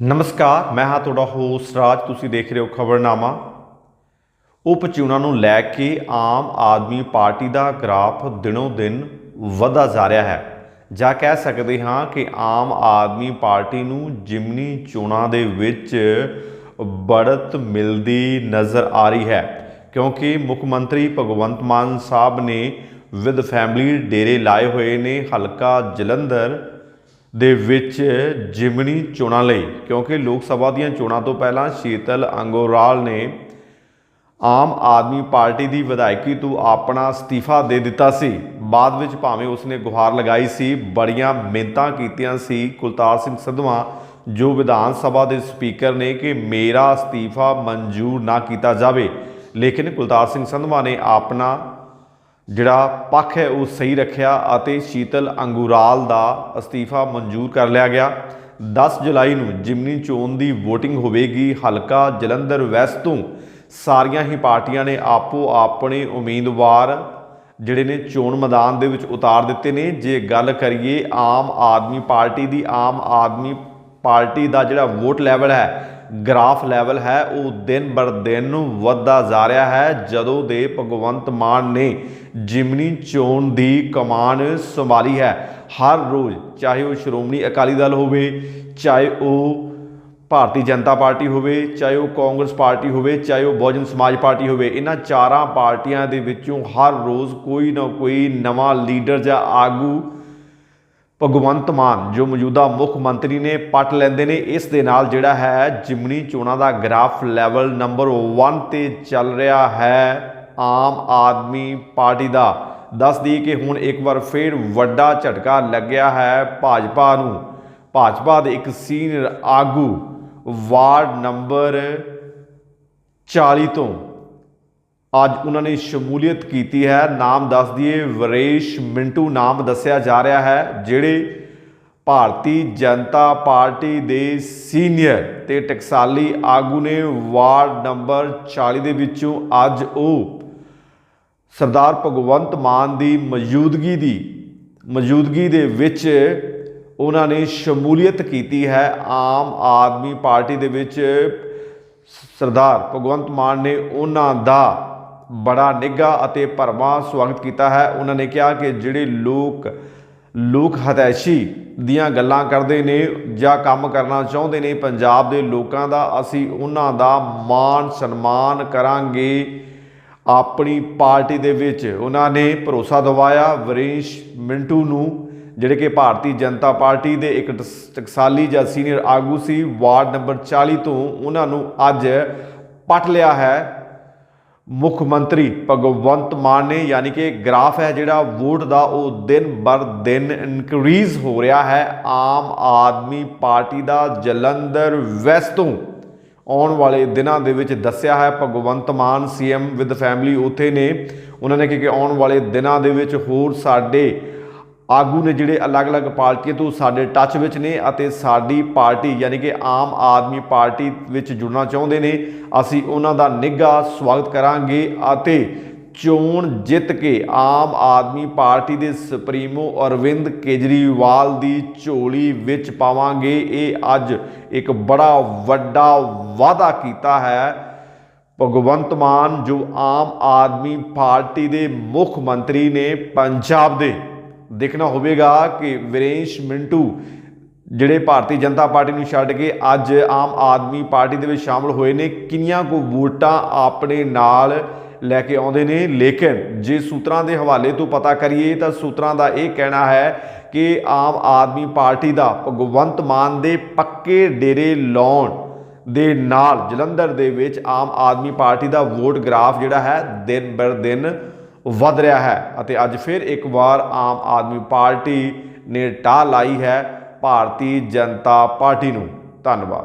ਨਮਸਕਾਰ, ਮੈਂ ਹਾਂ ਤੁਹਾਡਾ ਹੋਸਟ ਰਾਜ, ਤੁਸੀਂ ਦੇਖ ਰਹੇ ਹੋ ਖਬਰਨਾਮਾ। ਉਪ ਚੋਣਾਂ ਨੂੰ ਲੈ ਕੇ ਆਮ ਆਦਮੀ ਪਾਰਟੀ ਦਾ ਗ੍ਰਾਫ ਦਿਨੋਂ ਦਿਨ ਵਧਦਾ ਜਾ ਰਿਹਾ ਹੈ। ਜਾਂ ਕਹਿ ਸਕਦੇ ਹਾਂ ਕਿ ਆਮ ਆਦਮੀ ਪਾਰਟੀ ਨੂੰ ਜਿਮਨੀ ਚੋਣਾਂ ਦੇ ਵਿੱਚ ਬੜਤ ਮਿਲਦੀ ਨਜ਼ਰ ਆ ਰਹੀ ਹੈ, ਕਿਉਂਕਿ ਮੁੱਖ ਮੰਤਰੀ ਭਗਵੰਤ ਮਾਨ ਸਾਹਿਬ ਨੇ ਵਿਦ ਫੈਮਿਲੀ ਡੇਰੇ ਲਾਏ ਹੋਏ ਨੇ ਹਲਕਾ ਜਲੰਧਰ ਦੇ ਵਿੱਚ ਜਿਮਨੀ ਚੋਣਾਂ ਲਈ, ਕਿਉਂਕਿ ਲੋਕ ਸਭਾ ਦੀਆਂ ਚੋਣਾਂ ਤੋਂ ਪਹਿਲਾਂ ਸ਼ੀਤਲ ਅੰਗੋਰਾਲ ਨੇ ਆਮ ਆਦਮੀ ਪਾਰਟੀ ਦੀ ਵਿਧਾਇਕੀ ਤੋਂ ਆਪਣਾ ਅਸਤੀਫਾ ਦੇ ਦਿੱਤਾ ਸੀ। ਬਾਅਦ ਵਿੱਚ ਭਾਵੇਂ ਉਸਨੇ ਗੁਹਾਰ ਲਗਾਈ ਸੀ, ਬੜੀਆਂ ਮਿਹਨਤਾਂ ਕੀਤੀਆਂ ਸੀ ਕੁਲਤਾਰ ਸਿੰਘ ਸੰਧਵਾ, ਜੋ ਵਿਧਾਨ ਸਭਾ ਦੇ ਸਪੀਕਰ ਨੇ ਕਿ ਮੇਰਾ ਅਸਤੀਫਾ ਮਨਜ਼ੂਰ ਨਾ ਕੀਤਾ ਜਾਵੇ। ਲੇਕਿਨ ਕੁਲਤਾਰ ਸਿੰਘ ਸੰਧਵਾ ਨੇ ਆਪਣਾ ਜਿਹੜਾ ਪੱਖ ਹੈ ਉਹ ਸਹੀ ਰੱਖਿਆ ਅਤੇ ਸ਼ੀਤਲ ਅੰਗੂਰਾਲ ਦਾ ਅਸਤੀਫਾ ਮਨਜ਼ੂਰ ਕਰ ਲਿਆ ਗਿਆ। 10 ਜੁਲਾਈ ਨੂੰ ਜਿਮਨੀ ਚੋਣ ਦੀ VOTING ਹੋਵੇਗੀ। ਹਲਕਾ ਜਲੰਧਰ ਵੈਸਟ ਤੋਂ ਸਾਰੀਆਂ ਹੀ ਪਾਰਟੀਆਂ ਨੇ ਆਪੋ ਆਪਣੇ ਉਮੀਦਵਾਰ ਜਿਹੜੇ ਨੇ ਚੋਣ ਮੈਦਾਨ ਦੇ ਵਿੱਚ ਉਤਾਰ ਦਿੱਤੇ ਨੇ। ਜੇ ਗੱਲ ਕਰੀਏ ਆਮ ਆਦਮੀ ਪਾਰਟੀ ਦੀ, ਆਮ ਆਦਮੀ ਪਾਰਟੀ ਦਾ ਜਿਹੜਾ ਵੋਟ ਲੈਵਲ ਹੈ ਗ੍ਰਾਫ ਲੈਵਲ ਹੈ, ਉਹ ਦਿਨ ਬਰ ਦਿਨ ਵੱਧਦਾ ਜਾ ਰਿਹਾ ਹੈ। ਜਦੋਂ ਦੇ ਭਗਵੰਤ ਮਾਨ ਨੇ ਜਿਮਨੀ ਚੋਣ ਦੀ ਕਮਾਨ ਸੰਭਾਲੀ ਹੈ, ਹਰ ਰੋਜ਼ ਚਾਹੇ ਉਹ ਸ਼੍ਰੋਮਣੀ ਅਕਾਲੀ ਦਲ ਹੋਵੇ, ਚਾਹੇ ਉਹ ਭਾਰਤੀ ਜਨਤਾ ਪਾਰਟੀ ਹੋਵੇ, ਚਾਹੇ ਉਹ ਕਾਂਗਰਸ ਪਾਰਟੀ ਹੋਵੇ, ਚਾਹੇ ਉਹ ਬਹੁਜਨ ਸਮਾਜ ਪਾਰਟੀ ਹੋਵੇ, ਇਹਨਾਂ ਚਾਰਾਂ ਪਾਰਟੀਆਂ ਦੇ ਵਿੱਚੋਂ ਹਰ ਰੋਜ਼ ਕੋਈ ਨਾ ਕੋਈ ਨਵਾਂ ਲੀਡਰ ਜਾਂ ਆਗੂ ਭਗਵੰਤ ਮਾਨ, ਜੋ ਮੌਜੂਦਾ ਮੁੱਖ ਮੰਤਰੀ ਨੇ ਪੱਟ ਲੈਂਦੇ ਨੇ, ਇਸ ਦੇ ਨਾਲ ਜਿਹੜਾ ਹੈ ਜਿਮਨੀ ਚੋਣਾਂ ਦਾ ਗ੍ਰਾਫ ਲੈਵਲ ਨੰਬਰ 1 ਤੇ ਚੱਲ ਰਿਹਾ ਹੈ ਆਮ ਆਦਮੀ ਪਾਰਟੀ ਦਾ। ਦੱਸ ਦਈਏ ਕਿ ਹੁਣ ਇੱਕ ਵਾਰ ਫੇਰ ਵੱਡਾ ਝਟਕਾ ਲੱਗਿਆ ਹੈ ਭਾਜਪਾ ਨੂੰ। ਭਾਜਪਾ ਦੇ ਇੱਕ ਸੀਨੀਅਰ ਆਗੂ ਵਾਰਡ ਨੰਬਰ 40 ਤੋਂ ਅੱਜ ਉਹਨਾਂ ਨੇ ਸ਼ਮੂਲੀਅਤ ਕੀਤੀ ਹੈ। ਨਾਮ ਦੱਸ ਦਈਏ, ਵਰੇਸ਼ ਮਿੰਟੂ ਨਾਮ ਦੱਸਿਆ ਜਾ ਰਿਹਾ ਹੈ, ਜਿਹੜੇ ਭਾਰਤੀ ਜਨਤਾ ਪਾਰਟੀ ਦੇ ਸੀਨੀਅਰ ਤੇ ਟਕਸਾਲੀ ਆਗੂ ਨੇ ਵਾਰਡ ਨੰਬਰ 40 ਦੇ ਵਿੱਚੋਂ ਅੱਜ ਉਹ ਸਰਦਾਰ ਭਗਵੰਤ ਮਾਨ ਦੀ ਮੌਜੂਦਗੀ ਦੀ, ਮੌਜੂਦਗੀ ਦੇ ਵਿੱਚ ਉਹਨਾਂ ਨੇ ਸ਼ਮੂਲੀਅਤ ਕੀਤੀ ਹੈ। ਆਮ ਆਦਮੀ ਪਾਰਟੀ ਦੇ ਵਿੱਚ ਸਰਦਾਰ ਭਗਵੰਤ ਮਾਨ ਨੇ ਉਹਨਾਂ ਦਾ ਬੜਾ ਨਿੱਘਾ ਅਤੇ ਭਰਵਾਂ ਸਵਾਗਤ ਕੀਤਾ ਹੈ। ਉਹਨਾਂ ਨੇ ਕਿਹਾ ਕਿ ਜਿਹੜੇ ਲੋਕ ਲੋਕ ਹਤੈਸ਼ੀ ਦੀਆਂ ਗੱਲਾਂ ਕਰਦੇ ਨੇ ਜਾਂ ਕੰਮ ਕਰਨਾ ਚਾਹੁੰਦੇ ਨੇ, ਪੰਜਾਬ ਦੇ ਲੋਕਾਂ ਦਾ, ਅਸੀਂ ਉਹਨਾਂ ਦਾ ਮਾਣ ਸਨਮਾਨ ਕਰਾਂਗੇ। ਆਪਣੀ ਪਾਰਟੀ ਦੇ ਵਿੱਚ ਉਹਨਾਂ ਨੇ ਭਰੋਸਾ ਦਿਵਾਇਆ ਵਰੇਸ਼ ਮਿੰਟੂ ਨੂੰ, ਜਿਹੜੇ ਕਿ ਭਾਰਤੀ ਜਨਤਾ ਪਾਰਟੀ ਦੇ ਇੱਕ ਟਸ- ਟਕਸਾਲੀ ਜਾਂ ਸੀਨੀਅਰ ਆਗੂ ਸੀ। ਵਾਰਡ ਨੰਬਰ 40 ਤੋਂ ਉਹਨਾਂ ਨੂੰ ਅੱਜ ਪਟ ਲਿਆ ਹੈ। ਮੁੱਖ ਮੰਤਰੀ ਭਗਵੰਤ ਮਾਨ ਨੇ, ਯਾਨੀ ਕਿ ਗ੍ਰਾਫ ਹੈ ਜਿਹੜਾ, ਵੋਟ ਦਾ ਉਹ ਦਿਨ ਬਰ ਦਿਨ ਇਨਕਰੀਜ਼ ਹੋ ਰਿਹਾ ਹੈ। ਆਮ ਆਦਮੀ ਪਾਰਟੀ ਦਾ ਜਲੰਧਰ ਵੈਸਟ ਤੋਂ ਆਉਣ ਵਾਲੇ ਦਿਨਾਂ ਦੇ ਵਿੱਚ ਦੱਸਿਆ ਹੈ, Bhagwant Mann CM with family ਉੱਥੇ ਨੇ। ਉਹਨਾਂ ਨੇ ਕਿ ਆਉਣ ਵਾਲੇ ਦਿਨਾਂ ਦੇ ਵਿੱਚ ਹੋਰ ਸਾਡੇ ਆਗੂ ਨੇ ਜਿਹੜੇ ਅਲੱਗ-ਅਲੱਗ ਪਾਰਟੀਆਂ ਤੋਂ ਸਾਡੇ ਟੱਚ ਵਿੱਚ ਨੇ ਅਤੇ ਸਾਡੀ ਪਾਰਟੀ ਯਾਨੀ ਕਿ ਆਮ ਆਦਮੀ ਪਾਰਟੀ ਵਿੱਚ ਜੁੜਨਾ ਚਾਹੁੰਦੇ ਨੇ, ਅਸੀਂ ਉਹਨਾਂ ਦਾ ਨਿੱਘਾ ਸਵਾਗਤ ਕਰਾਂਗੇ ਅਤੇ ਚੋਣ ਜਿੱਤ ਕੇ ਆਮ ਆਦਮੀ ਪਾਰਟੀ ਦੇ ਸੁਪਰੀਮੋ ਅਰਵਿੰਦ ਕੇਜਰੀਵਾਲ ਦੀ ਝੋਲੀ ਵਿੱਚ ਪਾਵਾਂਗੇ। ਇਹ ਅੱਜ ਇੱਕ ਬੜਾ ਵੱਡਾ ਵਾਅਦਾ ਕੀਤਾ ਹੈ। ਭਗਵੰਤ ਮਾਨ, ਜੋ ਆਮ ਆਦਮੀ ਪਾਰਟੀ ਦੇ ਮੁੱਖ ਮੰਤਰੀ ਨੇ, ਪੰਜਾਬ ਦੇ ਦੇਖਣਾ ਹੋਵੇਗਾ ਕਿ ਵਿਰੇਸ਼ ਮਿੰਟੂ, ਜਿਹੜੇ ਭਾਰਤੀ ਜਨਤਾ ਪਾਰਟੀ ਨੂੰ ਛੱਡ ਕੇ ਅੱਜ ਆਮ ਆਦਮੀ ਪਾਰਟੀ ਦੇ ਵਿੱਚ ਸ਼ਾਮਲ ਹੋਏ ਨੇ, ਕਿੰਨੀਆਂ ਕੋ ਵੋਟਾਂ ਆਪਣੇ ਨਾਲ ਲੈ ਕੇ ਆਉਂਦੇ ਨੇ? ਲੇਕਿਨ ਜੇ ਸੂਤਰਾਂ ਦੇ ਹਵਾਲੇ ਤੋਂ ਪਤਾ ਕਰੀਏ, ਤਾਂ ਸੂਤਰਾਂ ਦਾ ਇਹ ਕਹਿਣਾ ਹੈ ਕਿ ਆਮ ਆਦਮੀ ਪਾਰਟੀ ਦਾ ਭਗਵੰਤ ਮਾਨ ਦੇ ਪੱਕੇ ਡੇਰੇ ਲਾਉਣ ਦੇ ਨਾਲ ਜਲੰਧਰ ਦੇ ਵਿੱਚ ਆਮ ਆਦਮੀ ਪਾਰਟੀ ਦਾ ਵੋਟ ਗ੍ਰਾਫ ਜਿਹੜਾ ਹੈ, ਦਿਨ ਬਰ ਦਿਨ ਵੱਧ ਰਿਹਾ ਹੈ ਅਤੇ ਅੱਜ ਫਿਰ ਇੱਕ ਵਾਰ ਆਮ ਆਦਮੀ ਪਾਰਟੀ ਨੇ ਟਾਹ ਲਾਈ ਹੈ ਭਾਰਤੀ ਜਨਤਾ ਪਾਰਟੀ ਨੂੰ। ਧੰਨਵਾਦ।